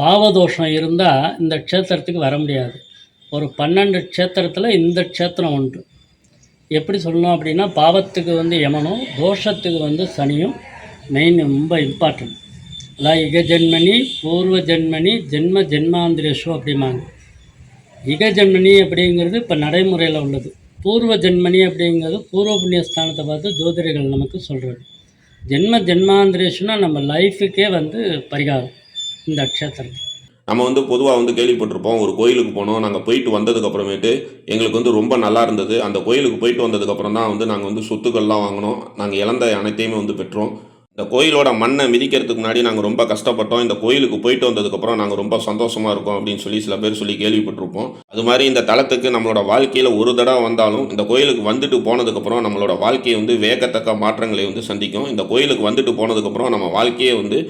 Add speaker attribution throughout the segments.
Speaker 1: பாவதோஷம் இருந்தால் இந்த க்ஷேத்திரத்துக்கு வர முடியாது. ஒரு பன்னெண்டு க்ஷேத்திரத்தில் இந்த க்ஷேத்திரம் உண்டு. எப்படி சொல்லணும் அப்படின்னா பாவத்துக்கு வந்து யமனும் தோஷத்துக்கு வந்து சனியும் மெயின் ரொம்ப இம்பார்ட்டன்ட் அதான் இக ஜென்மனி பூர்வ ஜென்மனி ஜென்ம ஜென்மாந்திரேஷு அப்படிம்பாங்க. இக ஜென்மனி அப்படிங்கிறது இப்போ நடைமுறையில் உள்ளது. பூர்வ ஜென்மனி அப்படிங்கிறது பூர்வ புண்ணிய ஸ்தானத்தை பார்த்து ஜோதிடர்கள் நமக்கு சொல்கிறது ஜென்ம ஜென்மாந்திரேஷுனா நம்ம லைஃபுக்கே வந்து பரிகாரம். இந்த க்ஷேத்திரம்
Speaker 2: நம்ம வந்து பொதுவாக வந்து கேள்விப்பட்டிருப்போம் ஒரு கோயிலுக்கு போனோம் நாங்கள் போயிட்டு வந்ததுக்கு அப்புறமேட்டு எங்களுக்கு வந்து ரொம்ப நல்லா இருந்தது. அந்த கோயிலுக்கு போயிட்டு வந்ததுக்கப்புறம் தான் வந்து நாங்கள் வந்து சொத்துக்கள்லாம் வாங்கினோம். நாங்கள் இழந்த அனைத்தையுமே வந்து பெற்றோம். இந்த கோயிலோட மண்ணை மிதிக்கிறதுக்கு முன்னாடி நாங்கள் ரொம்ப கஷ்டப்பட்டோம். இந்த கோயிலுக்கு போயிட்டு வந்ததுக்கப்புறம் நாங்கள் ரொம்ப சந்தோஷமாக இருக்கோம் அப்படின்னு சொல்லி சில பேர் சொல்லி கேள்விப்பட்டிருப்போம். அது மாதிரி இந்த தளத்துக்கு நம்மளோட வாழ்க்கையில் ஒரு தடவை வந்தாலும் இந்த கோயிலுக்கு வந்துட்டு போனதுக்கப்புறம் நம்மளோட வாழ்க்கையை வந்து வேகத்தக்க மாற்றங்களை வந்து சந்திக்கும். இந்த கோயிலுக்கு வந்துட்டு போனதுக்கப்புறம் நம்ம வாழ்க்கையே வந்து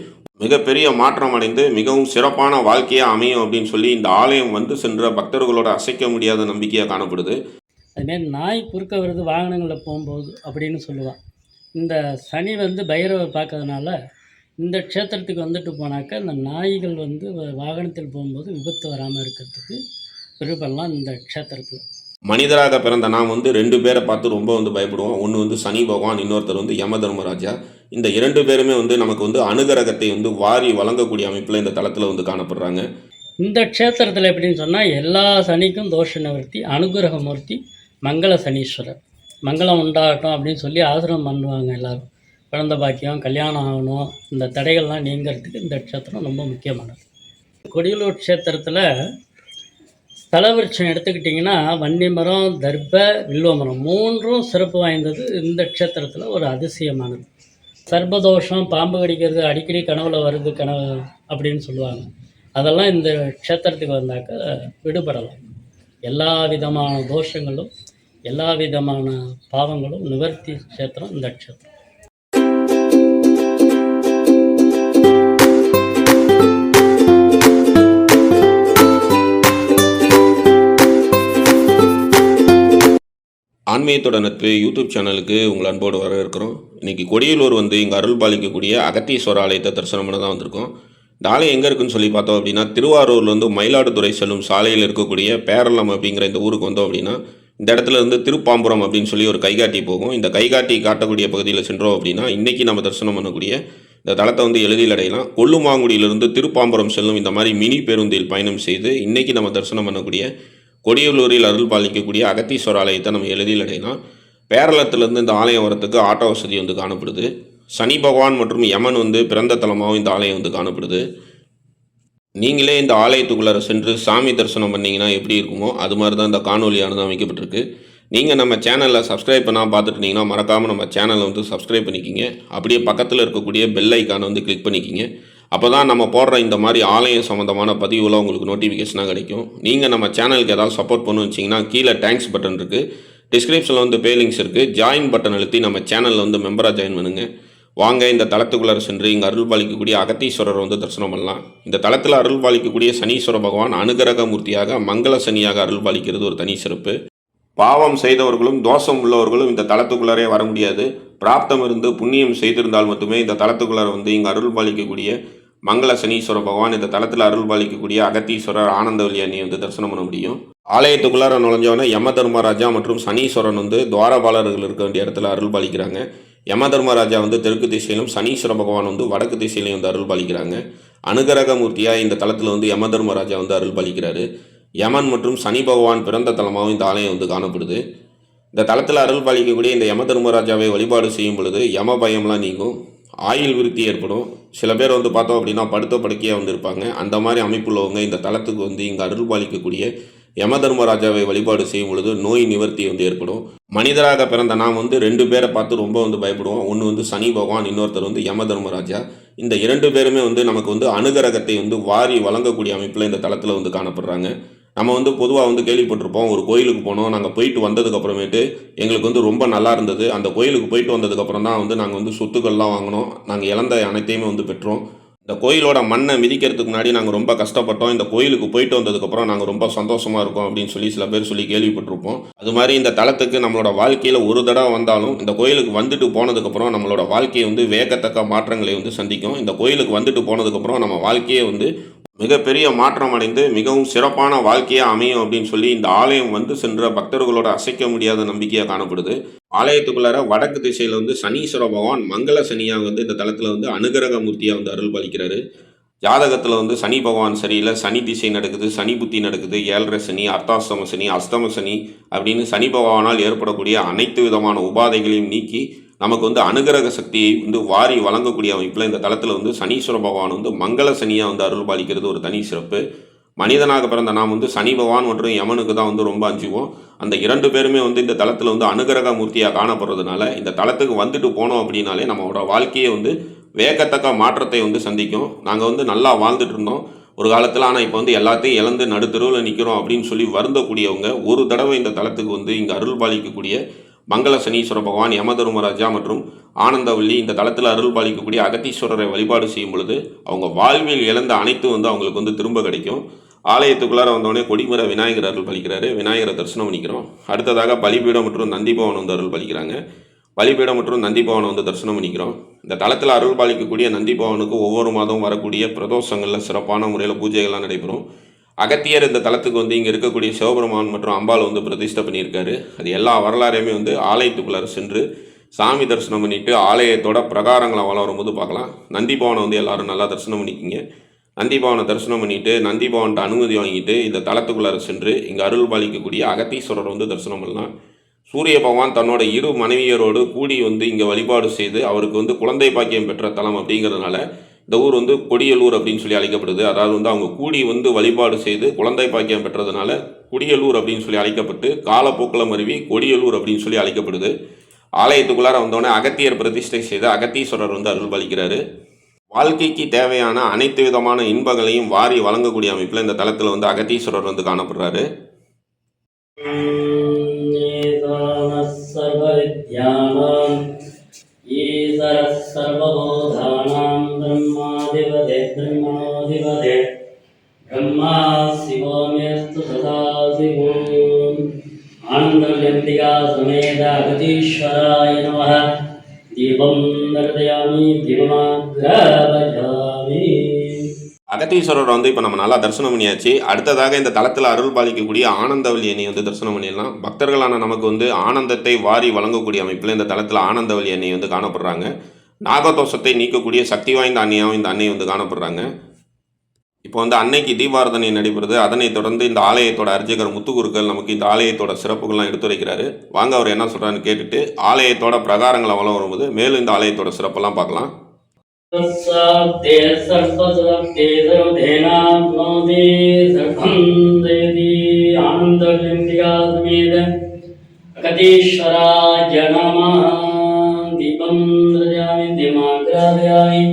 Speaker 2: மிகப்பெரிய மாற்றம் அடைந்து மிகவும் சிறப்பான வாழ்க்கையாக அமையும் அப்படின்னு சொல்லி இந்த ஆலயம் வந்து சென்ற பக்தர்களோட அசைக்க முடியாத நம்பிக்கையாக காணப்படுது.
Speaker 1: அதுமாரி நாய் குறுக்க வருது வாகனங்களில் போகும்போது அப்படின்னு சொல்லுவாள் இந்த சனி வந்து பைரவை பார்க்கறதுனால இந்த க்ஷேத்திரத்துக்கு வந்துட்டு போனாக்கா இந்த நாய்கள் வந்து வாகனத்தில் போகும்போது விபத்து வராமல் இருக்கிறதுக்கு விருப்பம்லாம் இந்த க்ஷேத்திரத்தில்.
Speaker 2: மனிதராக பிறந்த நாம் வந்து ரெண்டு பேரை பார்த்து ரொம்ப வந்து பயப்படுவோம். ஒன்று வந்து சனி பகவான் இன்னொருத்தர் வந்து யம தர்மராஜா. இந்த இரண்டு பேருமே வந்து நமக்கு வந்து அனுகிரகத்தை வந்து வாரி வழங்கக்கூடிய அமைப்பில் இந்த தளத்தில் வந்து காணப்படுறாங்க.
Speaker 1: இந்த க்ஷேத்திரத்தில் எப்படின்னு சொன்னால் எல்லா சனிக்கும் தோஷ நிவர்த்தி அனுகிரகமூர்த்தி மங்கள சனீஸ்வரர். மங்களம் உண்டாகட்டும் அப்படின்னு சொல்லி ஆசிரமம் பண்ணுவாங்க எல்லோரும். குழந்த பாக்கியம் கல்யாணம் ஆகணும் இந்த தடைகள்லாம் நீங்கிறதுக்கு இந்த க்ஷேத்திரம் ரொம்ப முக்கியமானது. கொடியலூர் க்ஷேத்திரத்தில் ஸ்தலவிருட்சம் எடுத்துக்கிட்டிங்கன்னா வன்னி மரம் தர்ப வில்வ மரம் மூன்றும் சிறப்பு வாய்ந்தது இந்த க்ஷேத்திரத்தில் ஒரு அதிசயமானது. சர்பதோஷம் பாம்பு கடிக்கிறது அடிக்கடி கனவுல வருது கனவு அப்படின்னு சொல்லுவாங்க. அதெல்லாம் இந்த க்ஷேத்திரத்துக்கு வந்தாக்க விடுபடலாம். எல்லா விதமான தோஷங்களும் எல்லா விதமான பாவங்களும் நிவர்த்தி க்ஷேத்திரம் இந்த க்ஷேத்திரம்.
Speaker 2: ஆன்மீகத்தோட நட்பு யூடியூப் சேனலுக்கு உங்கள் அன்போடு வரவேற்கிறோம். இன்றைக்கி கொடியலூர் வந்து இங்கே அருள் பாலிக்கக்கூடிய அகத்தீஸ்வர ஆலயத்தை தரிசனம் பண்ண தான் வந்திருக்கோம். இந்த ஆலயம் எங்கே இருக்குன்னு சொல்லி பார்த்தோம் அப்படின்னா திருவாரூர்லேருந்து மயிலாடுதுறை செல்லும் சாலையில் இருக்கக்கூடிய பேரளம் அப்படிங்கிற இந்த ஊருக்கு வந்தோம் அப்படின்னா இந்த இடத்துல இருந்து திருப்பாம்புரம் அப்படின்னு சொல்லி ஒரு கைகாட்டி போகும். இந்த கைகாட்டி காட்டக்கூடிய பகுதியில் சென்றோம் அப்படின்னா இன்றைக்கி நம்ம தரிசனம் பண்ணக்கூடிய இந்த தளத்தை வந்து எளிதில் அடையலாம். கொல்லுமாங்குடியிலிருந்து திருப்பாம்புரம் செல்லும் இந்த மாதிரி மினி பேருந்தில் பயணம் செய்து இன்றைக்கி நம்ம தரிசனம் பண்ணக்கூடிய கொடியலூரில் அருள் பாலிக்கக்கூடிய அகத்தீஸ்வர ஆலயத்தை நம்ம எளிதில் அடையலாம் பேரளத்திலிருந்து இந்த ஆலயம் வரத்துக்கு ஆட்டோ வசதி வந்து காணப்படுது. சனி பகவான் மற்றும் யமன் வந்து பிறந்த தலமாகவும் இந்த ஆலயம் வந்து காணப்படுது. நீங்களே இந்த ஆலயத்துக்குள்ளார சென்று சாமி தரிசனம் பண்ணிங்கன்னா எப்படி இருக்குமோ அது மாதிரி தான் இந்த காணொலியானது அமைக்கப்பட்டிருக்கு. நீங்கள் நம்ம சேனலில் சப்ஸ்கிரைப் பண்ணால் பார்த்துட்டு மறக்காமல் நம்ம சேனலை வந்து சப்ஸ்கிரைப் பண்ணிக்கிங்க. அப்படியே பக்கத்தில் இருக்கக்கூடிய பெல் ஐக்கானை வந்து கிளிக் பண்ணிக்கிங்க. அப்போ தான் நம்ம போடுற இந்த மாதிரி ஆலயம் சம்மந்தமான பதிவுலாம் உங்களுக்கு நோட்டிஃபிகேஷனாக கிடைக்கும். நீங்கள் நம்ம சேனலுக்கு ஏதாவது சப்போர்ட் பண்ணு வச்சிங்கன்னா கீழே தேங்க்ஸ் பட்டன் இருக்குது டிஸ்கிரிப்ஷனில் வந்து பே லிங்க்ஸ் இருக்குது ஜாயின் பட்டன் அழுத்தி நம்ம சேனலில் வந்து மெம்பராக ஜாயின் பண்ணுங்கள் வாங்க இந்த தளத்துக்குள்ளார சென்று இங்கே அருள் பாலிக்கக்கூடிய அகத்தீஸ்வரர் வந்து தரிசனம் பண்ணலாம். இந்த தளத்தில் அருள் பாலிக்கக்கூடிய சனீஸ்வர பகவான் அனுகிரக மூர்த்தியாக மங்கள சனியாக அருள் பாலிக்கிறது ஒரு தனி சிறப்பு. பாவம் செய்தவர்களும் தோஷம் உள்ளவர்களும் இந்த தளத்துக்குள்ளாரே வர முடியாது. பிராப்தம் இருந்து புண்ணியம் செய்திருந்தால் மட்டுமே இந்த தளத்துக்குள்ளார வந்து இங்கே அருள் பாலிக்கக்கூடிய மங்கள சனீஸ்வர பகவான் இந்த தளத்தில் அருள் பாலிக்கக்கூடிய அகத்தீஸ்வரர் ஆனந்தவல்லி அண்ணி வந்து தரிசனம் பண்ண முடியும். ஆலயத்துக்குள்ளார நுழைஞ்சவொடனே யம தர்மராஜா மற்றும் சனீஸ்வரன் வந்து துவாரபாலர்கள் இருக்க வேண்டிய இடத்துல அருள் பாலிக்கிறாங்க யம தர்மராஜா வந்து தெற்கு திசையிலும் சனீஸ்வர பகவான் வந்து வடக்கு திசையிலையும் வந்து அருள் பாலிக்கிறாங்க அனுகிரக மூர்த்தியாக இந்த தளத்தில் வந்து யம தர்மராஜா வந்து அருள் பாலிக்கிறாரு யமன் மற்றும் சனி பகவான் பிறந்த தலமாகவும் இந்த ஆலயம் வந்து காணப்படுது. இந்த தளத்தில் அருள் பாலிக்கக்கூடிய இந்த யம தர்மராஜாவை வழிபாடு செய்யும் பொழுது யம பயம்லாம் நீங்கும். ஆயுள் விருத்தி ஏற்படும். சில பேர் வந்து பார்த்தோம் அப்படின்னா படுத்த படுக்கையாக வந்து இருப்பாங்க அந்த மாதிரி அமைப்புள்ளவங்க இந்த தளத்துக்கு வந்து இங்கே அருள் பாலிக்கக்கூடிய யம தர்மராஜாவை வழிபாடு செய்யும் பொழுது நோய் நிவர்த்தி வந்து ஏற்படும். மனிதராக பிறந்த நாம் வந்து ரெண்டு பேரை பார்த்து ரொம்ப வந்து பயப்படுவோம். ஒன்று வந்து சனி பகவான் இன்னொருத்தர் வந்து யம தர்மராஜா இந்த இரண்டு பேருமே வந்து நமக்கு வந்து அனுகிரகத்தை வந்து வாரி வழங்கக்கூடிய அமைப்பில் இந்த தளத்தில் வந்து காணப்படுறாங்க. நம்ம வந்து பொதுவாக வந்து கேள்விப்பட்டிருப்போம் ஒரு கோயிலுக்கு போனோம் நாங்கள் போயிட்டு வந்ததுக்கப்புறமேட்டு எங்களுக்கு வந்து ரொம்ப நல்லா இருந்தது. அந்த கோயிலுக்கு போயிட்டு வந்ததுக்கப்புறம் தான் வந்து நாங்கள் வந்து சொத்துக்கள்லாம் வாங்கினோம். நாங்கள் இழந்த அனைத்தையுமே வந்து பெற்றோம். இந்த கோயிலோட மண்ணை மிதிக்கிறதுக்கு முன்னாடி நாங்கள் ரொம்ப கஷ்டப்பட்டோம். இந்த கோயிலுக்கு போயிட்டு வந்ததுக்கப்புறம் நாங்கள் ரொம்ப சந்தோஷமாக இருக்கோம் அப்படின்னு சொல்லி சில பேர் சொல்லி கேள்விப்பட்டிருப்போம். அது மாதிரி இந்த தளத்துக்கு நம்மளோட வாழ்க்கையில் ஒரு தடவை வந்தாலும் இந்த கோயிலுக்கு வந்துட்டு போனதுக்கப்புறம் நம்மளோட வாழ்க்கையை வந்து வேகத்தக்க மாற்றங்களை வந்து சந்திக்கும். இந்த கோயிலுக்கு வந்துட்டு போனதுக்கப்புறம் நம்ம வாழ்க்கையே வந்து மிகப்பெரிய மாற்றம் அடைந்து மிகவும் சிறப்பான வாழ்க்கையாக அமையும் அப்படின்னு சொல்லி இந்த ஆலயம் வந்து சென்ற பக்தர்களோட அசைக்க முடியாத நம்பிக்கையாக காணப்படுது. ஆலயத்துக்குள்ளார வடக்கு திசையில் வந்து சனீஸ்வர பகவான் மங்கள சனியாக வந்து இந்த தளத்தில் வந்து அனுகிரக மூர்த்தியாக வந்து அருள் பாலிக்கிறாரு ஜாதகத்தில் வந்து சனி பகவான் சரியில்லை சனி திசை நடக்குது சனி புத்தி நடக்குது ஏழரை சனி அர்த்தாஷ்டம சனி அஸ்தம சனி அப்படின்னு சனி பகவானால் ஏற்படக்கூடிய அனைத்து விதமான உபாதைகளையும் நீக்கி நமக்கு வந்து அனுகிரக சக்தியை வந்து வாரி வழங்கக்கூடிய அமைப்பில் இந்த தளத்தில் வந்து சனீஸ்வர பகவான் வந்து மங்கள சனியாக வந்து அருள் பாலிக்கிறது ஒரு தனி சிறப்பு. மனிதனாக பிறந்த நாம் வந்து சனி பகவான் மற்றும் யமனுக்கு தான் வந்து ரொம்ப அஞ்சுவோம். அந்த இரண்டு பேருமே வந்து இந்த தளத்தில் வந்து அனுகிரக மூர்த்தியாக காணப்படுறதுனால இந்த தளத்துக்கு வந்துட்டு போனோம் அப்படின்னாலே நம்மளோட வாழ்க்கையை வந்து வேகத்தக்க மாற்றத்தை வந்து சந்திக்கும். நாங்கள் வந்து நல்லா வாழ்ந்துட்டு இருந்தோம். ஒரு காலத்தில் ஆனால் இப்போ வந்து எல்லாத்தையும் இழந்து நடுத்தருவில் நிற்கிறோம் அப்படின்னு சொல்லி வருந்தக்கூடியவங்க ஒரு தடவை இந்த தளத்துக்கு வந்து இங்கே அருள் பாலிக்கக்கூடிய மங்கள சனீஸ்வர பகவான் யமதருமராஜா மற்றும் ஆனந்தவல்லி இந்த தளத்தில் அருள் பாலிக்கக்கூடிய அகத்தீஸ்வரரை வழிபாடு செய்யும் பொழுது அவங்க வாழ்வில் இழந்த அனைத்தும் வந்து அவங்களுக்கு வந்து திரும்ப கிடைக்கும். ஆலயத்துக்குள்ளார வந்தோடனே கொடிமர விநாயகர் அருள் பலிக்கிறாரு. விநாயகரை தரிசனம் பண்ணிக்கிறோம். அடுத்ததாக பலிபீடம் மற்றும் நந்திபவன் வந்து அருள் பலிக்கிறாங்க. பலிபீடம் மற்றும் நந்திபவனை வந்து தரிசனம் பண்ணிக்கிறோம். இந்த தளத்தில் அருள் பாலிக்கக்கூடிய நந்திபவனுக்கு ஒவ்வொரு மாதம் வரக்கூடிய பிரதோஷங்களில் சிறப்பான முறையில் பூஜைகள்லாம் நடைபெறும். அகத்தியர் இந்த தலத்துக்கு வந்து இங்கே இருக்கக்கூடிய சிவபெருமான் மற்றும் அம்பாள் வந்து பிரதிஷ்டை பண்ணியிருக்காரு. அது எல்லா வரலாறையுமே வந்து ஆலயத்துக்குள்ளார சென்று சாமி தரிசனம் பண்ணிவிட்டு ஆலயத்தோட பிரகாரங்களை வளரும்போது பார்க்கலாம். நந்தி பவனை வந்து எல்லாரும் நல்லா தரிசனம் பண்ணிக்கிங்க. நந்தி பவனை தரிசனம் பண்ணிட்டு நந்தி பவன்கிட்ட அனுமதி வாங்கிட்டு இந்த தளத்துக்குள்ளார சென்று இங்கே அருள் பாலிக்கக்கூடிய அகத்தீஸ்வரர் வந்து தரிசனம் பண்ணலாம். சூரிய பகவான் தன்னோட இரு மனைவியரோடு கூடி வந்து இங்கே வழிபாடு செய்து அவருக்கு வந்து குழந்தை பாக்கியம் பெற்ற தலம் அப்படிங்கிறதுனால இந்த ஊர் வந்து கொடியலூர் அப்படின்னு சொல்லி அழைக்கப்படுது. அதாவது வந்து அவங்க கூடி வந்து வழிபாடு செய்து குழந்தை பாக்கியம் பெற்றதுனால குடியலூர் அப்படின்னு சொல்லி அழைக்கப்பட்டு காலப்போக்கில் மருவி கொடியலூர் அப்படின்னு சொல்லி அழைக்கப்படுது. ஆலயத்துக்குள்ளார வந்தோடனே அகத்தியர் பிரதிஷ்டை செய்த அகத்தீஸ்வரர் வந்து அருள் பாலிக்கிறாரு. வாழ்க்கைக்கு தேவையான அனைத்து விதமான இன்பங்களையும் வாரி வழங்கக்கூடிய அமைப்பில் இந்த தளத்தில் வந்து அகத்தீஸ்வரர் வந்து காணப்படுறாரு. அகத்தீஸ்வரர் வந்து இப்போ நம்ம நல்லா தரிசனம் பண்ணியாச்சு. அடுத்ததாக இந்த தளத்தில் அருள் பாலிக்கக்கூடிய ஆனந்தவல்லி அணி வந்து தரிசனம் பண்ணிடலாம். பக்தர்களான நமக்கு வந்து ஆனந்தத்தை வாரி வழங்கக்கூடிய அமைப்பில் இந்த தளத்தில் ஆனந்தவல்லி அணி வந்து காணப்படுறாங்க. நாகதோஷத்தை நீக்கக்கூடிய சக்தி வாய்ந்த அன்னையாகவும் இந்த அன்னை வந்து காணப்படுறாங்க. இப்போ வந்து அன்னைக்கு தீபாரதனை நடைபெறுது. அதனைத் தொடர்ந்து இந்த ஆலயத்தோட அர்ச்சகர் முத்துக்குருக்கள் நமக்கு இந்த ஆலயத்தோட சிறப்புகள்லாம் எடுத்துரைக்கிறாரு. வாங்க அவர் என்ன சொல்கிறான்னு கேட்டுட்டு ஆலயத்தோட பிரகாரங்களை வளம் வரும்போது மேலும் இந்த ஆலயத்தோட சிறப்பெல்லாம் பார்க்கலாம்.
Speaker 1: तत्साब्दे सर्वसुरब्दे सर्वधेनाप्नोति सर्वं जयति आनन्दविन्दिका समेत अगतीश्वराय नमः दीपं दृजामि दिमाग्रादयामि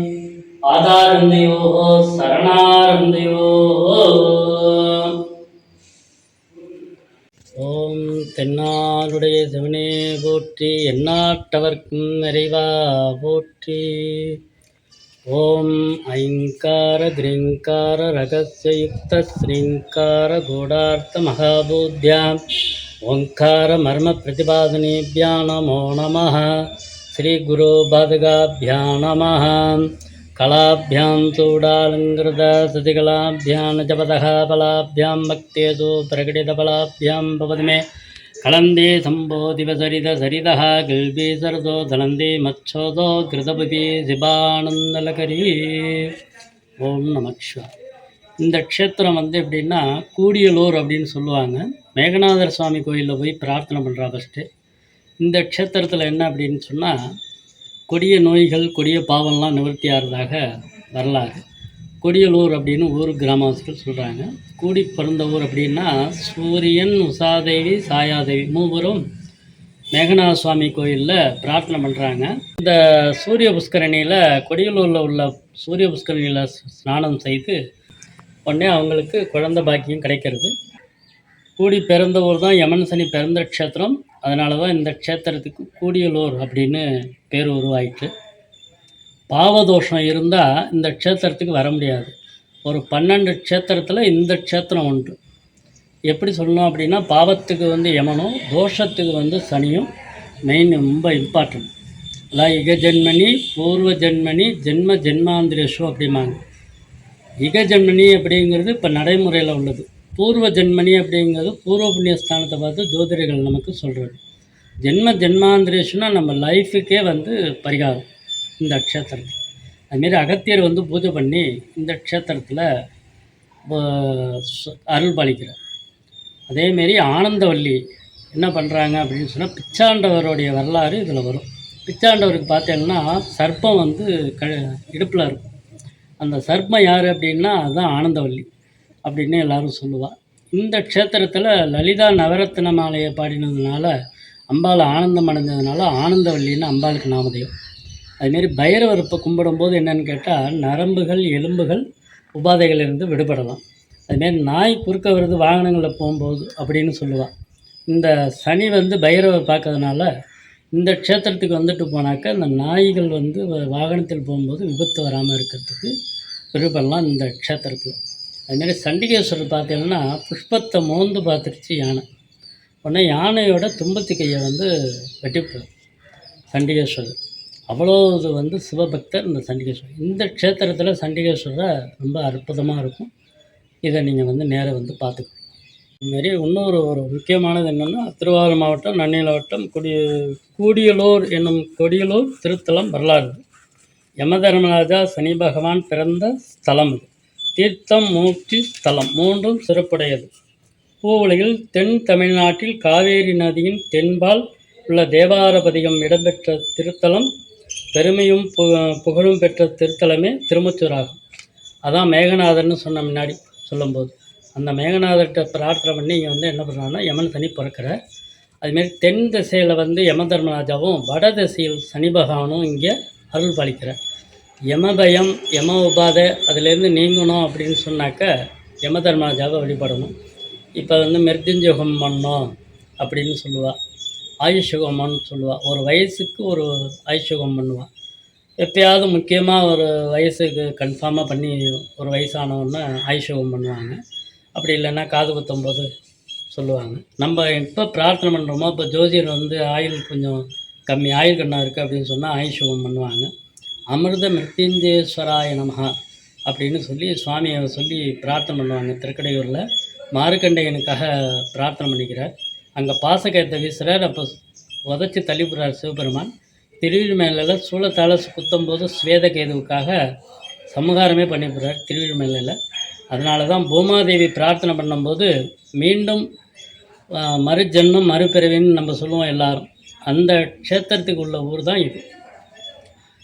Speaker 1: आधारन्दयोः शरणारन्दयोः ஓம் தென்னாளுடைய சிவனே போற்றி எந்நாட்டவர்க்கும் நிறைவா போற்றி ॐ ऐङ्कारद्रिङ्काररगस्य युक्तश्रीङ्कारगूढार्थमहाबोध्याम् ओङ्कारमर्मप्रतिपादनेभ्या नमो नमः श्रीगुरोबदगाभ्या नमः कलाभ्यां चूडालङ्कृतसतिकलाभ्यां च पदः बलाभ्यां भक्तेषु प्रकटितबलाभ्यां भवति मे கலந்தே சம்போ சரித சரிதா கில்பி சரதோ தலந்தே மச்சோதோ கிருதபதி சிபானந்தலகரி. ஓம் நமக்ஷா இந்த க்ஷேத்திரம் வந்து எப்படின்னா கூடியலூர் அப்படின்னு சொல்லுவாங்க. மேகநாதர் சுவாமி கோயிலில் போய் பிரார்த்தனை பண்ணுறா ஃபஸ்ட்டு இந்த க்ஷேத்திரத்தில் என்ன அப்படின்னு சொன்னால் கொடிய நோய்கள் கொடிய பாவம்லாம் நிவர்த்தியாகிறதாக வரலாறு. கொடியலூர் அப்படின்னு ஊர் கிராமவாசிகள் சொல்கிறாங்க கூடி பிறந்த ஊர் அப்படின்னா சூரியன் உஷாதேவி சாயாதேவி மூவரும் மேகநாத சுவாமி கோயிலில் பிரார்த்தனை பண்ணுறாங்க இந்த சூரிய புஷ்கரணியில் கொடியலூரில் உள்ள சூரிய புஷ்கரணியில் ஸ்நானம் செய்து உடனே அவங்களுக்கு குழந்த பாக்கியம் கிடைக்கிறது. கூடி பிறந்த ஊர் தான் யமன் சனி பிறந்த க்ஷேத்திரம் அதனால தான் இந்த க்ஷேத்திரத்துக்கு கூடியலூர் அப்படின்னு பேர் உருவாயிற்று பாவதோஷம் இருந்தால் இந்த க்ஷேத்திரத்துக்கு வர முடியாது. ஒரு பன்னெண்டு க்ஷேத்திரத்தில் இந்த க்ஷேத்திரம் உண்டு. எப்படி சொல்லணும் அப்படின்னா பாவத்துக்கு வந்து யமனும் தோஷத்துக்கு வந்து சனியும் மெயின் ரொம்ப இம்பார்ட்டன்ட் அதான் இக ஜென்மனி பூர்வ ஜென்மனி ஜென்ம ஜென்மாந்திரேஷு அப்படிம்பாங்க. இக ஜென்மனி அப்படிங்கிறது இப்போ நடைமுறையில் உள்ளது. பூர்வ ஜென்மனி அப்படிங்கிறது பூர்வ புண்ணிய ஸ்தானத்தை பார்த்து ஜோதிடர்கள் நமக்கு சொல்கிறது ஜென்ம ஜென்மாந்திரேஷுனால் நம்ம லைஃபுக்கே வந்து பரிகாரம். இந்த க்ஷேத்திரத்தில் அதுமாரி அகத்தியர் வந்து பூஜை பண்ணி இந்த க்ஷேத்திரத்தில் அருள் பாலிக்கிறார். அதேமாரி ஆனந்தவல்லி என்ன பண்ணுறாங்க அப்படின்னு சொன்னால் பிச்சாண்டவருடைய வரலாறு இதில் வரும். பிச்சாண்டவருக்கு பார்த்தீங்கன்னா சர்ப்பம் வந்து க இடுப்பில் இருக்கும். அந்த சர்ப்பம் யார் அப்படின்னா அதுதான் ஆனந்தவல்லி அப்படின்னு எல்லாரும் சொல்லுவாள் இந்த க்ஷேத்திரத்தில் லலிதா நவரத்ன மாலையை பாடினதுனால அம்பாள் ஆனந்தம் அடைஞ்சதுனால ஆனந்தவல்லின்னு அம்பாளுக்கு நாமதேவம். அதுமாரி பைரவர் இப்போ கும்பிடும்போது என்னென்னு கேட்டால் நரம்புகள் எலும்புகள் உபாதைகளிலிருந்து விடுபடலாம். அதுமாரி நாய் குறுக்க வருது வாகனங்களில் போகும்போது அப்படின்னு சொல்லுவாள் இந்த சனி வந்து பைரவர் பார்க்கறதுனால இந்த க்ஷேத்திரத்துக்கு வந்துட்டு போனாக்கா இந்த நாய்கள் வந்து வ- வாகனத்தில் போகும்போது விபத்து வராமல் இருக்கிறதுக்கு விடுபடலாம் இந்த க்ஷேத்திரத்தில். அதுமாரி சண்டிகேஸ்வரர் பார்த்தீங்கன்னா புஷ்பத்தை மோந்து பார்த்துருச்சு யானை. உடனே யானையோட தும்பத்து கையை வந்து வெட்டிவிட்டார் சண்டிகேஸ்வரர். அவ்வளோ இது வந்து சிவபக்தர் இந்த சண்டிகேஸ்வரர். இந்த க்ஷேத்திரத்தில் சண்டிகேஸ்வரரை ரொம்ப அற்புதமாக இருக்கும். இதை நீங்கள் வந்து நேராக வந்து பார்த்துக்கணும். இதுமாரி இன்னொரு ஒரு முக்கியமானது என்னென்னா திருவாரூர் மாவட்டம் நன்னில வட்டம் கொடி கூடியலூர் என்னும் கொடியலூர் திருத்தலம் வரலாறு. யமதர்மராஜா சனி பகவான் பிறந்த ஸ்தலம் இது. தீர்த்தம் மூர்த்தி ஸ்தலம் மூன்றும் சிறப்புடையது. பூவுலகில் தென் தமிழ்நாட்டில் காவேரி நதியின் தென்பால் உள்ள தேவாரபதிகம் இடம்பெற்ற திருத்தலம் பெருமையும் புகழும் பெற்ற திருத்தலமே திருமுத்தூர் ஆகும் அதான் மேகநாதர்னு சொன்ன முன்னாடி சொல்லும்போது. அந்த மேகநாதர்கிட்ட பிரார்த்தனை பண்ணி இங்கே வந்து என்ன பண்ணுறாங்கன்னா யமன் சனி பிறக்கிறார். அதுமாரி தென் திசையில் வந்து யம தர்மராஜாவும் வட திசையில் சனி பகவானும் இங்கே அருள் பாலிக்கிறார். யம பயம் யம உபாதை அதுலேருந்து நீங்கணும் அப்படின்னு சொன்னாக்க யம தர்மராஜாவை வழிபடணும். இப்போ வந்து மிருத்யுஞ்சயோகம் பண்ணோம் அப்படின்னு சொல்லுவாள் ஆயுஷகம்னு சொல்லுவாள் ஒரு வயசுக்கு ஒரு ஆயுஷகம் பண்ணுவாள் எப்பயாவது முக்கியமாக ஒரு வயசுக்கு கன்ஃபார்மாக பண்ணி ஒரு வயசானவொன்னே ஆயுஷகம் பண்ணுவாங்க. அப்படி இல்லைன்னா காது குத்தும்போது சொல்லுவாங்க. நம்ம எப்போ பிரார்த்தனை பண்ணுறோமோ இப்போ ஜோசியர் வந்து ஆயுள் கொஞ்சம் கம்மி ஆயுள் கண்ணா இருக்குது அப்படின்னு சொன்னால் ஆயுஷகம் பண்ணுவாங்க. அமிர்த மிருத்யுஞ்சேஸ்வராய நமகா அப்படின்னு சொல்லி சுவாமியை சொல்லி பிரார்த்தனை பண்ணுவாங்க. திருக்கடையூரில் மார்க்கண்டையனுக்காக பிரார்த்தனை பண்ணிக்கிறார். அங்கே பாசக்கயத்தை வீசுகிறார் அப்போ உதச்சி தள்ளிவிடுறார் சிவபெருமான். திருவிழிமேலில் சூளத்தால் ஸ்வேத கேதுவுக்காக சமகாரமே பண்ணிவிடுறார் திருவிழிமேலில் அதனால தான் பூமாதேவி பிரார்த்தனை பண்ணும்போது மீண்டும் மறுஜென்மம் மறுபிறவின்னு நம்ம சொல்லுவோம் எல்லாரும். அந்த க்ஷேத்திரத்துக்கு உள்ள ஊர் தான் இது.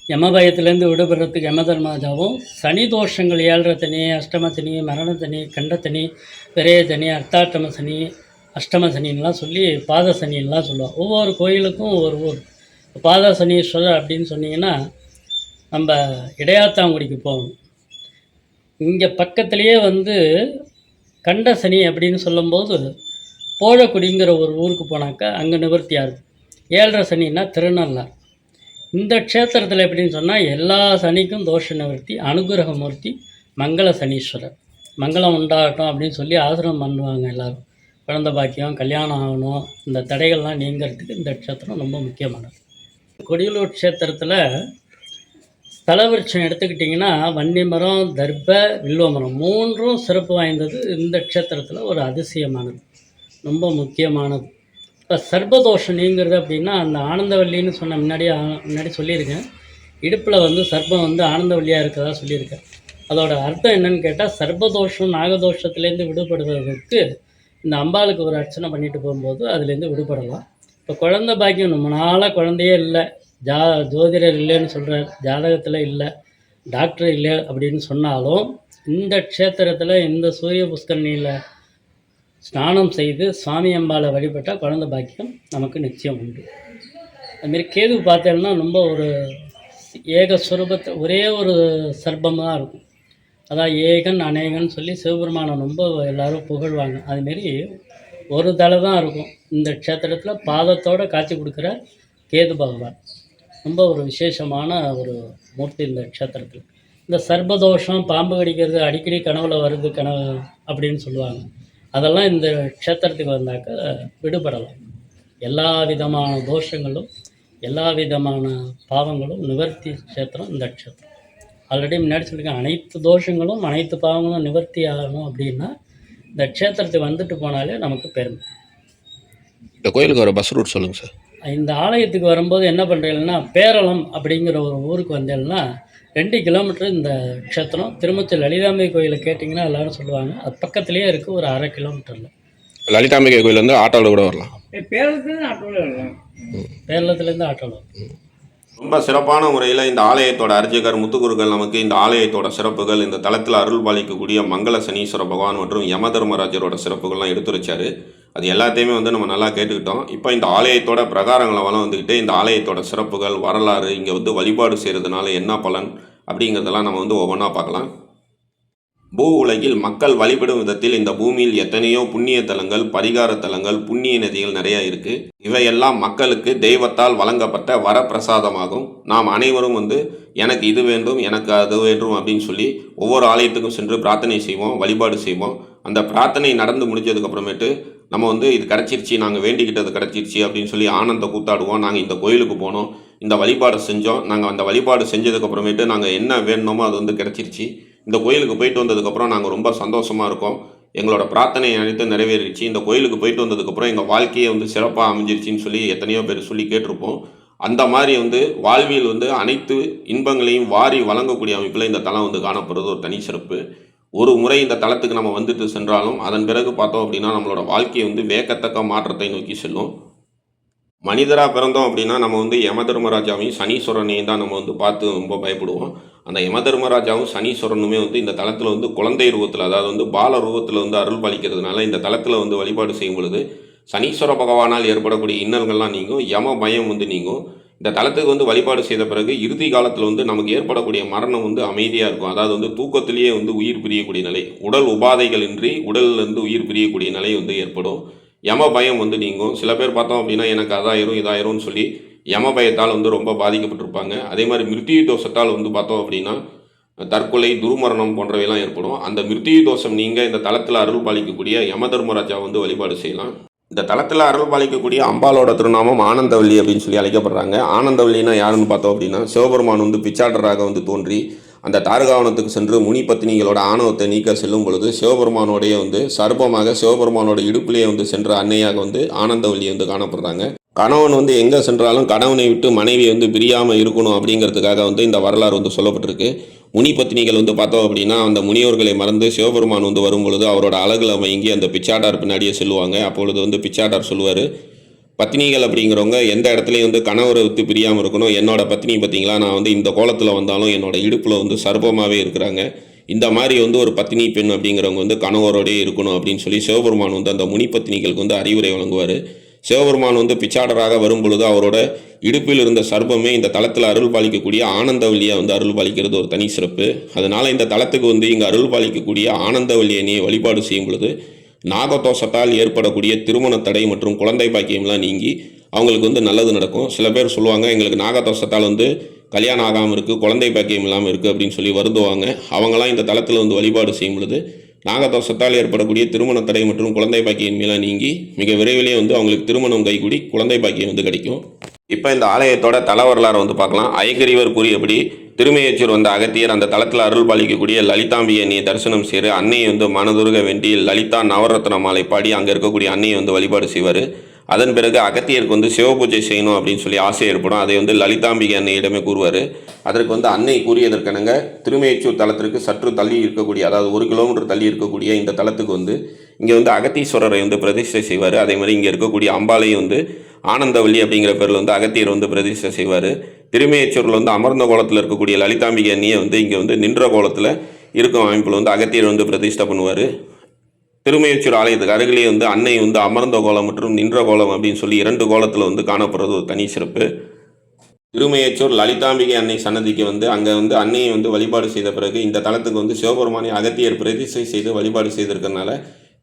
Speaker 1: யமபயத்திலேருந்து விடுபடுறதுக்கு யமதர்மாஜாவும் சனி தோஷங்கள் ஏழரை தனி அஷ்டம தனி மரண தனி கண்ட தனி விரைய தனி அர்த்தாட்டம சனி அஷ்டம சனின்லாம் சொல்லி பாத சனின்லாம் சொல்லுவோம் ஒவ்வொரு கோயிலுக்கும் ஒவ்வொரு ஊர். பாத சனீஸ்வரர் அப்படின்னு சொன்னீங்கன்னா நம்ம இடையாத்தாங்குடிக்கு போகணும். இங்கே பக்கத்துலேயே வந்து கண்ட சனி அப்படின்னு சொல்லும்போது போழக்குடிங்கிற ஒரு ஊருக்கு போனாக்கா அங்கே நிவர்த்தியாகுது. ஏழரை சனின்னா திருநள்ளார் இந்த க்ஷேத்திரத்தில் எப்படின்னு சொன்னால் எல்லா சனிக்கும் தோஷ நிவர்த்தி அனுகிரகமூர்த்தி மங்கள சனீஸ்வரர். மங்களம் உண்டாகட்டும் அப்படின்னு சொல்லி ஆசிரமம் பண்ணுவாங்க எல்லாரும். குழந்த பாக்கியம் கல்யாணம் ஆகணும் இந்த தடைகள்லாம் நீங்கிறதுக்கு இந்த க்ஷேத்திரம் ரொம்ப முக்கியமானது. கொடியலூர் க்ஷேத்திரத்தில் ஸ்தல எடுத்துக்கிட்டிங்கன்னா வன்னி மரம் தர்ப வில்வ மரம் மூன்றும் சிறப்பு வாய்ந்தது இந்த க்ஷேத்திரத்தில் ஒரு அதிசயமானது. ரொம்ப முக்கியமானது. இப்போ சர்ப்பதோஷம் நீங்கிறது அப்படின்னா அந்த ஆனந்தவல்லின்னு சொன்ன முன்னாடி முன்னாடி சொல்லியிருக்கேன். இடுப்பில் வந்து சர்ப்பம் வந்து ஆனந்தவல்லியாக இருக்கிறதா சொல்லியிருக்கேன். அதோட அர்த்தம் என்னன்னு கேட்டால் சர்ப்பதோஷம் நாகதோஷத்துலேருந்து விடுபடுவதற்கு இந்த அம்பாளுக்கு ஒரு அர்ச்சனை பண்ணிட்டு போகும்போது அதுலேருந்து விடுபடலாம். இப்போ குழந்தை பாக்கியம் ரொம்ப நாளாக குழந்தையே இல்லை. ஜா ஜோதிடர் இல்லைன்னு சொல்கிறார் ஜாதகத்தில் இல்லை. டாக்டர் இல்லை அப்படின்னு சொன்னாலும் இந்த க்ஷேத்திரத்தில் இந்த சூரிய புஷ்கரணியில் ஸ்நானம் செய்து சுவாமி அம்பாவை வழிபட்டால் குழந்தை பாக்கியம் நமக்கு நிச்சயம் உண்டு. அதுமாரி கேது பார்த்தேன்னா ரொம்ப ஒரு ஏக சுரூபத்தை ஒரே ஒரு சர்பமாக இருக்கும். அதான் ஏகன் அநேகன் சொல்லி சிவபெருமானை ரொம்ப எல்லாரும் புகழ்வாங்க. அதுமாரி ஒரு தலை தான் இருக்கும். இந்த க்ஷேத்திரத்தில் பாதத்தோடு காட்சி கொடுக்குற கேது பகவான். ரொம்ப ஒரு விசேஷமான ஒரு மூர்த்தி இந்த க்ஷேத்திரத்தில். இந்த சர்ப்பதோஷம் பாம்பு கடிக்கிறது அடிக்கடி கனவுல வருது கனவு அப்படின்னு சொல்லுவாங்க. அதெல்லாம் இந்த க்ஷேத்திரத்துக்கு வந்தாக்க விடுபடலாம். எல்லா விதமான தோஷங்களும் எல்லா விதமான பாவங்களும் நிவர்த்தி க்ஷேத்திரம் இந்த க்ஷேத்திரம். ஆல்ரெடி முன்னாடி சொல்லியிருக்கேன் அனைத்து தோஷங்களும் அனைத்து பாவங்களும் நிவர்த்தி ஆகணும் அப்படின்னா இந்த க்ஷேத்திரத்துக்கு வந்துட்டு போனாலே நமக்கு பெருமை.
Speaker 2: இந்த கோயிலுக்கு வர பஸ் ரூட் சொல்லுங்கள் சார்
Speaker 1: இந்த ஆலயத்துக்கு வரும்போது என்ன பண்ணுறீங்கன்னா பேரளம் அப்படிங்கிற ஒரு ஊருக்கு வந்தேன்னா ரெண்டு கிலோமீட்டர் இந்த க்ஷேத்திரம் திருமச்சி லலிதாம்பை கோயிலை கேட்டிங்கன்னா எல்லாரும் சொல்லுவாங்க அது பக்கத்துலேயே இருக்குது ஒரு அரை கிலோமீட்டரில்.
Speaker 2: லலிதாம்பிகை கோயில் வந்து ஆட்டோவில் கூட வரலாம்.
Speaker 3: பேரத்துலேருந்து ஆட்டோவில் வரலாம்.
Speaker 1: பேரளத்துலேருந்து ஆட்டோவில்.
Speaker 2: ரொம்ப சிறப்பான முறையில் இந்த ஆலயத்தோட அர்ச்சகர் முத்துக்குருக்கள் நமக்கு இந்த ஆலயத்தோட சிறப்புகள் இந்த தளத்தில் அருள் பாலிக்கக்கூடிய மங்கள சனீஸ்வர பகவான் மற்றும் யம தர்மராஜரோட சிறப்புகள்லாம் எடுத்துரைச்சாரு. அது எல்லாத்தையுமே வந்து நம்ம நல்லா கேட்டுக்கிட்டோம். இப்போ இந்த ஆலயத்தோட பிரகாரங்களை வளம் வந்துக்கிட்டு இந்த ஆலயத்தோட சிறப்புகள் வரலாறு இங்கே வந்து வழிபாடு செய்கிறதுனால என்ன பலன் அப்படிங்கிறதெல்லாம் நம்ம வந்து ஒவ்வொன்றா பார்க்கலாம். பூ உலகில் மக்கள் வழிபடும் விதத்தில் இந்த பூமியில் எத்தனையோ புண்ணிய தலங்கள் பரிகார தலங்கள் புண்ணிய நதிகள் நிறைய இருக்கு. இவையெல்லாம் மக்களுக்கு தெய்வத்தால் வழங்கப்பட்ட வரப்பிரசாதமாகும். நாம் அனைவரும் வந்து எனக்கு இது வேண்டும் எனக்கு அது வேண்டும் அப்படின்னு சொல்லி ஒவ்வொரு ஆலயத்துக்கும் சென்று பிரார்த்தனை செய்வோம் வழிபாடு செய்வோம். அந்த பிரார்த்தனை நடந்து முடிஞ்சதுக்கு அப்புறமேட்டு நம்ம வந்து இது கிடச்சிருச்சு நாங்கள் வேண்டிக்கிட்டது கிடச்சிருச்சு அப்படின்னு சொல்லி ஆனந்த கூத்தாடுவோம். நாங்கள் இந்த கோயிலுக்கு போனோம். இந்த வழிபாடு செஞ்சோம். நாங்கள் அந்த வழிபாடு செஞ்சதுக்கு அப்புறமேட்டு நாங்கள் என்ன வேணுமோ அது வந்து கிடச்சிருச்சு. இந்த கோயிலுக்கு போயிட்டு வந்ததுக்கப்புறம் நாங்கள் ரொம்ப சந்தோஷமாக இருக்கோம். எங்களோட பிரார்த்தனை அனைத்து நிறைவேறிச்சு இந்த கோயிலுக்கு போயிட்டு வந்ததுக்கப்புறம் எங்கள் வாழ்க்கையே வந்து சிறப்பாக அமைஞ்சிருச்சின்னு சொல்லி எத்தனையோ பேர் சொல்லி கேட்டிருப்போம். அந்த மாதிரி வந்து வாழ்வியல் வந்து அனைத்து இன்பங்களையும் வாரி வழங்கக்கூடிய அமைப்பில் இந்த தலம் வந்து காணப்படுறது ஒரு தனி சிறப்பு. ஒரு முறை இந்த தலத்துக்கு நம்ம வந்துட்டு சென்றாலும் அதன் பிறகு பார்த்தோம் அப்படின்னா நம்மளோட வாழ்க்கையை வந்து வேக்கத்தக்க மாற்றத்தை நோக்கி செல்லும். மனிதராக பிறந்தோம் அப்படின்னா நம்ம வந்து யம தர்மராஜாவையும் சனீஸ்வரனையும் தான் நம்ம வந்து பார்த்து ரொம்ப பயப்படுவோம். அந்த யம தர்மராஜாவும் சனீஸ்வரனுமே வந்து இந்த தளத்தில் வந்து குழந்தை ரூபத்தில் அதாவது வந்து பால ரூபத்தில் வந்து அருள் பாலிக்கிறதுனால இந்த தளத்தில் வந்து வழிபாடு செய்யும் பொழுது சனீஸ்வர பகவானால் ஏற்படக்கூடிய இன்னல்கள்லாம் நீங்கும் யம பயம் வந்து நீங்கும். இந்த தளத்துக்கு வந்து வழிபாடு செய்த பிறகு இறுதி காலத்தில் வந்து நமக்கு ஏற்படக்கூடிய மரணம் வந்து அமைதியாக இருக்கும். அதாவது வந்து தூக்கத்திலேயே வந்து உயிர் பிரியக்கூடிய நிலை உடல் உபாதைகள் இன்றி உடல்ல இருந்து உயிர் பிரியக்கூடிய நிலை வந்து ஏற்படும். யம பயம் வந்து நீங்கும். சில பேர் பார்த்தோம் அப்படின்னா எனக்கு அதாயிரும் இதாயிரும்னு சொல்லி யம பயத்தால் வந்து ரொம்ப பாதிக்கப்பட்டிருப்பாங்க. அதே மாதிரி மிருத்யு தோஷத்தால் வந்து பார்த்தோம் அப்படின்னா தற்கொலை துர்மரணம் போன்றவையெல்லாம் ஏற்படும். அந்த மிருத்யு தோஷம் நீங்கள் இந்த தளத்தில் அருள் பாலிக்கக்கூடிய யம தர்மராஜா வந்து வழிபாடு செய்யலாம். இந்த தளத்தில் அருள் பாலிக்கக்கூடிய அம்பாலோட திருநாமம் ஆனந்தவல்லி அப்படின்னு சொல்லி அழைக்கப்படுறாங்க. ஆனந்தவல்லினா யாருன்னு பார்த்தோம் அப்படின்னா சிவபெருமான் வந்து பிச்சாட்டராக வந்து தோன்றி அந்த தாரகாவனத்துக்கு சென்று முனி பத்தினிகளோட ஆணவத்தை நீக்க செல்லும் பொழுது சிவபெருமானோடைய வந்து சர்ப்பமாக சிவபெருமானோட இடுப்பிலேயே வந்து சென்ற அன்னையாக வந்து ஆனந்தவல்லி வந்து காணப்படுறாங்க. கணவன் வந்து எங்கே சென்றாலும் கணவனை விட்டு மனைவி வந்து பிரியாமல் இருக்கணும் அப்படிங்கிறதுக்காக வந்து இந்த வரலாறு வந்து சொல்லப்பட்டிருக்கு. முனி பத்தினிகள் வந்து பார்த்தோம் அப்படின்னா அந்த முனிவர்களை மறந்து சிவபெருமான் வந்து வரும் பொழுது அவரோட அவங்க மயங்கி அந்த பிச்சாடார் பின்னாடியே செல்லுவாங்க. அப்பொழுது வந்து பிச்சாடார் சொல்லுவார் பத்தினிகள் அப்படிங்கிறவங்க எந்த இடத்துலையும் வந்து கணவரை விட்டு பிரியாமல் இருக்கணும். என்னோட பத்தினி பார்த்தீங்களா நான் வந்து இந்த கோலத்தில் வந்தாலும் என்னோட இடுப்பில் வந்து சர்ப்பமாகவே இருக்கிறாங்க. இந்த மாதிரி வந்து ஒரு பத்தினி பெண் அப்படிங்கிறவங்க வந்து கணவரோடே இருக்கணும் அப்படின்னு சொல்லி சிவபெருமான் வந்து அந்த முனி பத்தினிகளுக்கு வந்து அறிவுரை வழங்குவார். சிவபெருமான் வந்து பிச்சாடராக வரும் பொழுது அவரோட இடுப்பில் இருந்த சர்ப்பமே இந்த தளத்தில் அருள் பாலிக்கக்கூடிய ஆனந்தவல்லியை வந்து அருள் பாலிக்கிறது ஒரு தனி சிறப்பு. அதனால் இந்த தளத்துக்கு வந்து இங்கே அருள் பாலிக்கக்கூடிய ஆனந்தவல்லியனையை வழிபாடு செய்யும் பொழுது நாகதோஷத்தால் ஏற்படக்கூடிய திருமண தடை மற்றும் குழந்தை பாக்கியம்லாம் நீங்கி அவங்களுக்கு வந்து நல்லது நடக்கும். சில பேர் சொல்லுவாங்க எங்களுக்கு நாகதோஷத்தால் வந்து கல்யாணம் ஆகாமல் இருக்குது குழந்தை பாக்கியம் இல்லாமல் இருக்குது அப்படின்னு சொல்லி வருந்துவாங்க. அவங்களாம் இந்த தளத்தில் வந்து வழிபாடு செய்யும் பொழுது நாகதோஷத்தால் ஏற்படக்கூடிய திருமண தடை மற்றும் குழந்தை பாக்கியமிலாம் நீங்கி மிக விரைவிலே வந்து அவங்களுக்கு திருமணம் கைகூடி குழந்தை பாக்கியம் வந்து கிடைக்கும். இப்போ இந்த ஆலயத்தோட தல வரலாறு வந்து பார்க்கலாம். ஐகரிவர் கூறியபடி திருமையச்சூர் வந்த அகத்தியர் அந்த தளத்தில் அருள் பாலிக்கக்கூடிய லலிதாம்பியை நீ தரிசனம் செய்து அன்னையை வந்து மனதுருக வேண்டி லலிதா நவரத்ன மாலை பாடி அங்கே இருக்கக்கூடிய அன்னையை வந்து வழிபாடு செய்வார். அதன் பிறகு அகத்தியருக்கு வந்து சிவபூஜை செய்யணும் அப்படின்னு சொல்லி ஆசை ஏற்படும். அதை வந்து லலிதாம்பிகை அன்னையிடமே கூறுவார். அதற்கு வந்து அன்னை கூறியதற்கனங்க திருமையச்சூர் தளத்திற்கு சற்று தள்ளி இருக்கக்கூடிய அதாவது ஒரு கிலோமீட்டர் தள்ளி இருக்கக்கூடிய இந்த தளத்துக்கு வந்து இங்கே வந்து அகத்தீஸ்வரரை வந்து பிரதிஷ்டை செய்வார். அதே மாதிரி இங்கே இருக்கக்கூடிய அம்பாலையும் வந்து ஆனந்தவல்லி அப்படிங்கிற பேரில் வந்து அகத்தியர் வந்து பிரதிஷ்டை செய்வார். திருமையச்சூரில் வந்து அமர்ந்த கோலத்தில் இருக்கக்கூடிய லலிதாம்பிகை அண்ணியை வந்து இங்கே வந்து நின்ற கோலத்தில் இருக்கும் அமைப்பில் வந்து அகத்தியர் வந்து பிரதிஷ்டை பண்ணுவார். திருமையச்சூர் ஆலயத்துக்கு அருகிலே வந்து அன்னை வந்து அமர்ந்த கோலம் மற்றும் நின்ற கோலம் அப்படின்னு சொல்லி இரண்டு கோலத்தில் வந்து காணப்படுறது ஒரு தனி சிறப்பு. திருமையச்சூர் லலிதாம்பிகை அன்னை சன்னதிக்கு வந்து அங்கே வந்து அன்னையை வந்து வழிபாடு செய்த பிறகு இந்த தளத்துக்கு வந்து சிவபெருமானை அகத்தியர் பிரதிஷ்டை செய்து வழிபாடு செய்திருக்கிறதுனால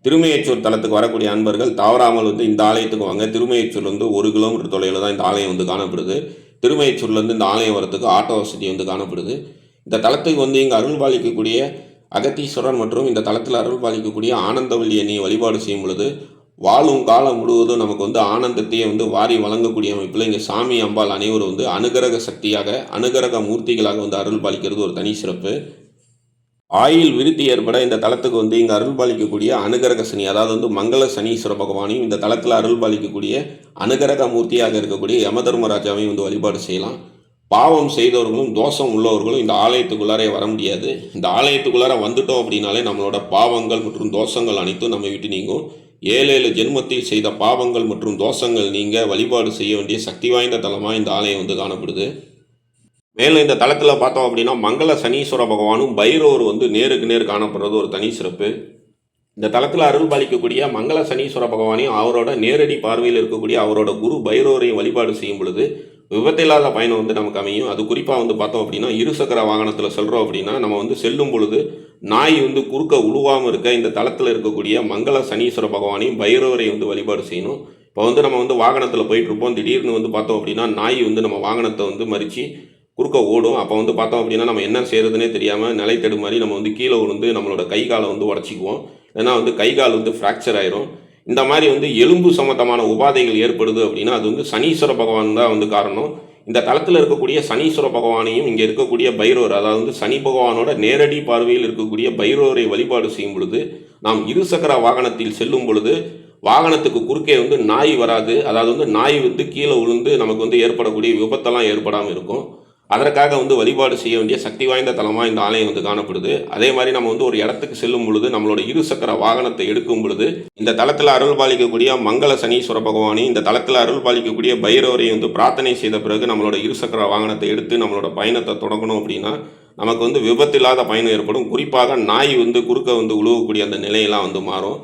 Speaker 2: திருமையச்சூர் தலத்துக்கு வரக்கூடிய அன்பர்கள் தவறாமல் வந்து இந்த ஆலயத்துக்கு வாங்க. திருமையச்சூர்லேருந்து ஒரு கிலோமீட்டர் தொலைவில் தான் இந்த ஆலயம் வந்து காணப்படுது. திருமையச்சூர்லேருந்து இந்த ஆலயம் வரத்துக்கு ஆட்டோ வசதி வந்து காணப்படுது. இந்த தலத்துக்கு வந்து இங்கே அருள் பாலிக்கக்கூடிய அகத்தீஸ்வரர் மற்றும் இந்த தளத்தில் அருள் பாலிக்கக்கூடிய ஆனந்தவல்லி வழிபாடு செய்யும் பொழுது வாழும் காலம் முழுவதும் நமக்கு வந்து ஆனந்தத்தையே வந்து வாரி வழங்கக்கூடிய அமைப்பில் இங்கே சாமி அம்பாள் அனைவரும் வந்து அனுகிரக சக்தியாக அனுகிரக மூர்த்திகளாக வந்து அருள் பாலிக்கிறது ஒரு தனி சிறப்பு. ஆயில் விருத்தி ஏற்பட இந்த தளத்துக்கு வந்து இங்கே அருள் பாலிக்கக்கூடிய அனுகரக சனி அதாவது வந்து மங்கள சனீஸ்வர பகவானையும் இந்த தளத்தில் அருள் பாலிக்கக்கூடிய அனுகரக மூர்த்தியாக இருக்கக்கூடிய யமதர்மராஜாவையும் வந்து வழிபாடு செய்யலாம். பாவம் செய்தவர்களும் தோஷம் உள்ளவர்களும் இந்த ஆலயத்துக்குள்ளாரே வர முடியாது. இந்த ஆலயத்துக்குள்ளார வந்துட்டோம் அப்படின்னாலே நம்மளோட பாவங்கள் மற்றும் தோஷங்கள் அனைத்தும் நம்ம விட்டு நீங்கும். ஏழு ஏழு ஜென்மத்தில் செய்த பாவங்கள் மற்றும் தோஷங்கள் நீங்கள் வழிபாடு செய்ய வேண்டிய சக்தி வாய்ந்த தலமாக இந்த ஆலயம் வந்து காணப்படுது. மேலும் இந்த தளத்தில் பார்த்தோம் அப்படின்னா மங்கள சனீஸ்வர பகவானும் பைரவர் வந்து நேருக்கு நேர் காணப்படுறது ஒரு தனி சிறப்பு. இந்த தளத்தில் அருள் பாலிக்கக்கூடிய மங்கள சனீஸ்வர பகவானையும் அவரோட நேரடி பார்வையில் இருக்கக்கூடிய அவரோட குரு பைரவரையும் வழிபாடு செய்யும் பொழுது விபத்தில்லாத பயணம் வந்து நமக்கு அமையும். அது குறிப்பாக வந்து பார்த்தோம் அப்படின்னா இருசக்கர வாகனத்தில் செல்கிறோம் அப்படின்னா நம்ம வந்து செல்லும் பொழுது நாய் வந்து குறுக்க உழுவாமல் இருக்க இந்த தளத்தில் இருக்கக்கூடிய மங்கள சனீஸ்வர பகவானையும் பைரவரையும் வந்து வழிபாடு செய்யணும். இப்போ வந்து நம்ம வந்து வாகனத்தில் போயிட்டு இருப்போம். திடீர்னு வந்து பார்த்தோம் அப்படின்னா நாய் வந்து நம்ம வாகனத்தை வந்து மறித்து குறுக்க ஓடும். அப்போ வந்து பார்த்தோம் அப்படின்னா நம்ம என்ன செய்யறதுனே தெரியாமல் நிலை மாதிரி நம்ம வந்து கீழே விழுந்து நம்மளோட கை காலை வந்து உடச்சிக்குவோம். ஏன்னா வந்து கை கால் வந்து ஃப்ராக்சர் ஆயிரும். இந்த மாதிரி வந்து எலும்பு சம்மந்தமான உபாதைகள் ஏற்படுது அப்படின்னா அது வந்து சனீஸ்வர பகவான் தான் வந்து காரணம். இந்த தளத்தில் இருக்கக்கூடிய சனீஸ்வர பகவானையும் இங்கே இருக்கக்கூடிய பைரவர் அதாவது வந்து சனி பகவானோட நேரடி பார்வையில் இருக்கக்கூடிய பைரவரை வழிபாடு செய்யும் பொழுது நாம் இருசக்கர வாகனத்தில் செல்லும் பொழுது வாகனத்துக்கு குறுக்கே வந்து நாய் வராது. அதாவது வந்து நாய் வந்து கீழே விழுந்து நமக்கு வந்து ஏற்படக்கூடிய விபத்தெல்லாம் ஏற்படாமல் இருக்கும். அதற்காக வந்து வழிபாடு செய்ய வேண்டிய சக்தி வாய்ந்த தலமாக இந்த ஆலயம் வந்து காணப்படுது. அதே மாதிரி நம்ம வந்து ஒரு இடத்துக்கு செல்லும் பொழுது நம்மளோட இருசக்கர வாகனத்தை எடுக்கும் பொழுது இந்த தளத்தில் அருள் பாலிக்கக்கூடிய மங்கள சனீஸ்வர பகவானி இந்த தளத்தில் அருள் பாலிக்கக்கூடிய பைரவரை வந்து பிரார்த்தனை செய்த பிறகு நம்மளோட இருசக்கர வாகனத்தை எடுத்து நம்மளோட பயணத்தை தொடங்கணும் அப்படின்னா நமக்கு வந்து விபத்தில்லாத பயணம் ஏற்படும். குறிப்பாக நாய் வந்து குறுக்க வந்து உழுவக்கூடிய அந்த நிலையெல்லாம் வந்து மாறும்.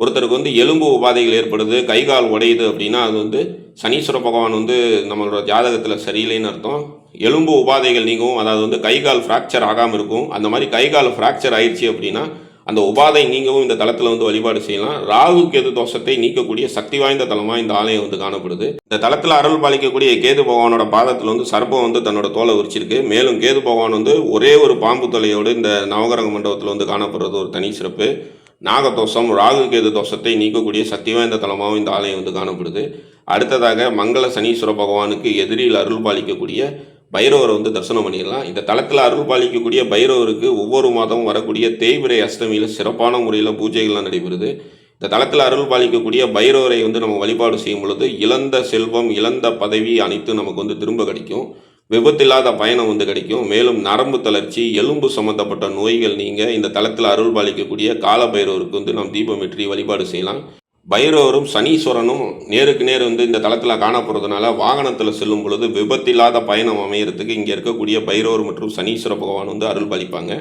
Speaker 2: ஒருத்தருக்கு வந்து எலும்பு உபாதைகள் ஏற்படுது கை கால் உடையுது அப்படின்னா அது வந்து சனீஸ்வர பகவான் வந்து நம்மளோட ஜாதகத்தில் சரியில்லைன்னு அர்த்தம். எலும்பு உபாதைகள் நீங்கும் அதாவது வந்து கை கால் ஃப்ராக்சர் ஆகாமல் இருக்கும். அந்த மாதிரி கை கால் ஃப்ராக்சர் ஆயிடுச்சு அப்படின்னா அந்த உபாதை நீங்கவும் இந்த தளத்தில் வந்து வழிபாடு செய்யலாம். ராகு கேது தோஷத்தை நீக்கக்கூடிய சக்தி வாய்ந்த தலமாக இந்த ஆலயம் வந்து காணப்படுது. இந்த தளத்தில் அருள் பாலிக்கக்கூடிய கேது பகவானோட பாதத்தில் வந்து சர்ப்பம் வந்து தன்னோட தோலை உரிச்சிருக்கு. மேலும் கேது பகவான் வந்து ஒரே ஒரு பாம்பு தொலையோடு இந்த நவகரக மண்டபத்தில் வந்து காணப்படுறது ஒரு தனி சிறப்பு. நாகதோஷம் ராகு கேது தோஷத்தை நீக்கக்கூடிய சக்தி வாய்ந்த தலமாகவும் இந்த ஆலயம் வந்து காணப்படுது. அடுத்ததாக மங்கள சனீஸ்வர பகவானுக்கு எதிரியில் அருள் பாலிக்கக்கூடிய பைரவரை வந்து தரிசனம் பண்ணிடலாம். இந்த தளத்தில் அருள் பாலிக்கக்கூடிய பைரவருக்கு ஒவ்வொரு மாதமும் வரக்கூடிய தேய்பிரை அஷ்டமியில் சிறப்பான முறையில் பூஜைகள்லாம் நடைபெறுது. இந்த தளத்தில் அருள் பாலிக்கக்கூடிய பைரவரை வந்து நம்ம வழிபாடு செய்யும் பொழுது இழந்த செல்வம் இழந்த பதவி அனைத்தும் நமக்கு வந்து திரும்ப கிடைக்கும். விபத்தில்லாத பயணம் வந்து கிடைக்கும். மேலும் நரம்பு தளர்ச்சி எலும்பு சம்பந்தப்பட்ட நோய்கள் நீங்க இந்த தளத்தில் அருள் பாலிக்கக்கூடிய கால பைரவருக்கு வந்து நாம் தீபம் வெற்றி வழிபாடு செய்யலாம். பைரவரும் சனீஸ்வரனும் நேருக்கு நேர் வந்து இந்த தளத்தில் காணப்படுறதுனால வாகனத்தில் செல்லும் பொழுது விபத்தில்லாத பயணம் அமையறதுக்கு இங்கே இருக்கக்கூடிய பைரவர் மற்றும் சனீஸ்வர பகவான் வந்து அருள் பாலிப்பாங்க.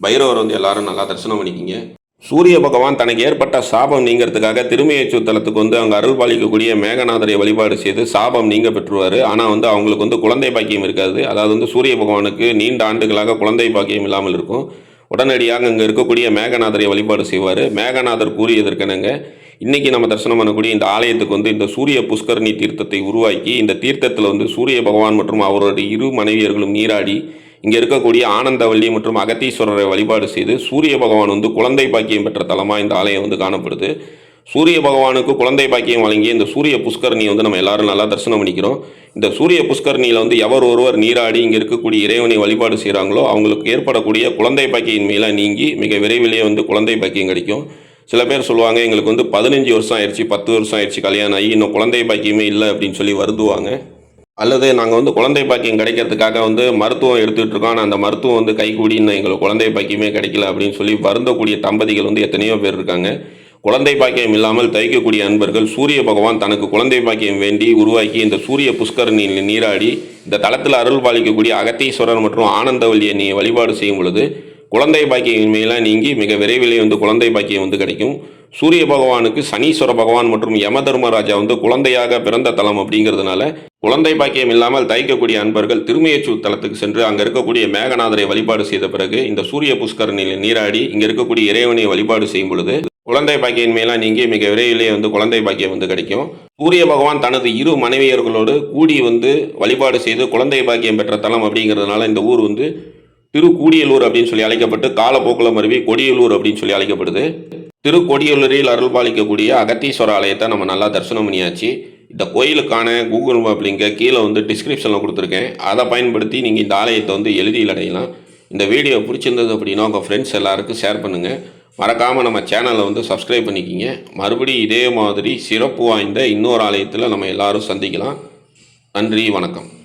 Speaker 2: பைரவர் வந்து எல்லாரும் நல்லா தரிசனம் பண்ணிக்கிங்க. சூரிய பகவான் தனக்கு ஏற்பட்ட சாபம் நீங்கிறதுக்காக திருமையை தலத்துக்கு வந்து அங்கே அருள் பாலிக்கக்கூடிய மேகநாதரை வழிபாடு செய்து சாபம் நீங்க பெற்றுவார். ஆனால் வந்து அவங்களுக்கு வந்து குழந்தை பாக்கியம் இருக்காது. அதாவது வந்து சூரிய பகவானுக்கு நீண்ட ஆண்டுகளாக குழந்தை பாக்கியம் இல்லாமல் இருக்கும். உடனடியாக அங்கே இருக்கக்கூடிய மேகநாதரை வழிபாடு செய்வார். மேகநாதர் கூறியதற்கெனங்க இன்னைக்கு நம்ம தரிசனம் பண்ணக்கூடிய இந்த ஆலயத்துக்கு வந்து இந்த சூரிய புஷ்கரணி தீர்த்தத்தை உருவாக்கி இந்த தீர்த்தத்தில் வந்து சூரிய பகவான் மற்றும் அவருடைய இரு மனைவியர்களும் நீராடி இங்கே இருக்கக்கூடிய ஆனந்தவல்லி மற்றும் அகத்தீஸ்வரரை வழிபாடு செய்து சூரிய பகவான் வந்து குழந்தை பாக்கியம் பெற்ற தலமாக இந்த ஆலயம் வந்து காணப்படுது. சூரிய பகவானுக்கு குழந்தை பாக்கியம் வழங்கிய இந்த சூரிய புஷ்கரணியை வந்து நம்ம எல்லாரும் நல்லா தரிசனம் பண்ணிக்கிறோம். இந்த சூரிய புஷ்கரணியில் வந்து எவர் ஒருவர் நீராடி இங்கே இருக்கக்கூடிய இறைவனை வழிபாடு செய்கிறாங்களோ அவங்களுக்கு ஏற்படக்கூடிய குழந்தை பாக்கியின்மையெல்லாம் நீங்கி மிக விரைவிலேயே வந்து குழந்தை பாக்கியம் கிடைக்கும். சில பேர் சொல்லுவாங்க எங்களுக்கு வந்து பதினஞ்சு வருஷம் ஆயிடுச்சு பத்து வருஷம் ஆயிடுச்சு கல்யாணம் ஆகி இன்னும் குழந்தை பாக்கியமே இல்லை அப்படின்னு சொல்லி வருந்துவாங்க. அல்லது நாங்கள் வந்து குழந்தை பாக்கியம் கிடைக்கிறதுக்காக வந்து மருத்துவம் எடுத்துகிட்டு இருக்கோம். ஆனால் அந்த மருத்துவம் வந்து கைகூடி இன்னும் எங்களுக்கு குழந்தை பாக்கியமே கிடைக்கல அப்படின்னு சொல்லி வருந்தக்கூடிய தம்பதிகள் வந்து எத்தனையோ பேர் இருக்காங்க. குழந்தை பாக்கியம் இல்லாமல் தவிக்கக்கூடிய அன்பர்கள் சூரிய பகவான் தனக்கு குழந்தை பாக்கியம் வேண்டி உருவாக்கி இந்த சூரிய புஷ்கரணியில் நீராடி இந்த தளத்தில் அருள் பாலிக்கக்கூடிய அகத்தீஸ்வரர் மற்றும் ஆனந்தவல்லியை நீ வழிபாடு செய்யும் பொழுது குழந்தை பாக்கியமையெல்லாம் நீங்கி மிக விரைவிலே வந்து குழந்தை பாக்கியம் வந்து கிடைக்கும். சூரிய பகவானுக்கு சனீஸ்வர பகவான் மற்றும் யம தர்மராஜா வந்து குழந்தையாக பிறந்த தலம் அப்படிங்கிறதுனால குழந்தை பாக்கியம் இல்லாமல் தைக்கக்கூடிய அன்பர்கள் திருமையச்சூர் தலத்துக்கு சென்று அங்கே இருக்கக்கூடிய மேகநாதரை வழிபாடு செய்த பிறகு இந்த சூரிய புஷ்கரனில் நீராடி இங்கே இருக்கக்கூடிய இறைவனை வழிபாடு செய்யும் பொழுது குழந்தை பாக்கியம் மேலாம் நீங்கி மிக விரைவிலே வந்து குழந்தை பாக்கியம் வந்து கிடைக்கும். சூரிய பகவான் தனது இரு மனைவியர்களோடு கூடி வந்து வழிபாடு செய்து குழந்தை பாக்கியம் பெற்ற தலம் அப்படிங்கிறதுனால இந்த ஊர் வந்து திரு கூடியலூர் அப்படின்னு சொல்லி அழைக்கப்பட்டு காலப்போக்கில் மருவி கொடியலூர் அப்படின்னு சொல்லி அழைக்கப்படுது. திருக்கொடியூரில் அருள் பாலிக்கக்கூடிய அகத்தீஸ்வர ஆலயத்தை நம்ம நல்லா தரிசனம் பண்ணியாச்சு. இந்த கோயிலுக்கான கூகுள் மேப் லிங்கை கீழே வந்து டிஸ்கிரிப்ஷனில் கொடுத்துருக்கேன். அதை பயன்படுத்தி நீங்கள் இந்த ஆலயத்தை வந்து எளிதில் அடையலாம். இந்த வீடியோ பிடிச்சிருந்தது அப்படின்னா உங்கள் ஃப்ரெண்ட்ஸ் எல்லாருக்கும் ஷேர் பண்ணுங்கள் மறக்காமல் நம்ம சேனலை வந்து சப்ஸ்கிரைப் பண்ணிக்கிங்க. மறுபடியும் இதே மாதிரி சிறப்பு வாய்ந்த இன்னொரு ஆலயத்தில் நம்ம எல்லோரும் சந்திக்கலாம். நன்றி வணக்கம்.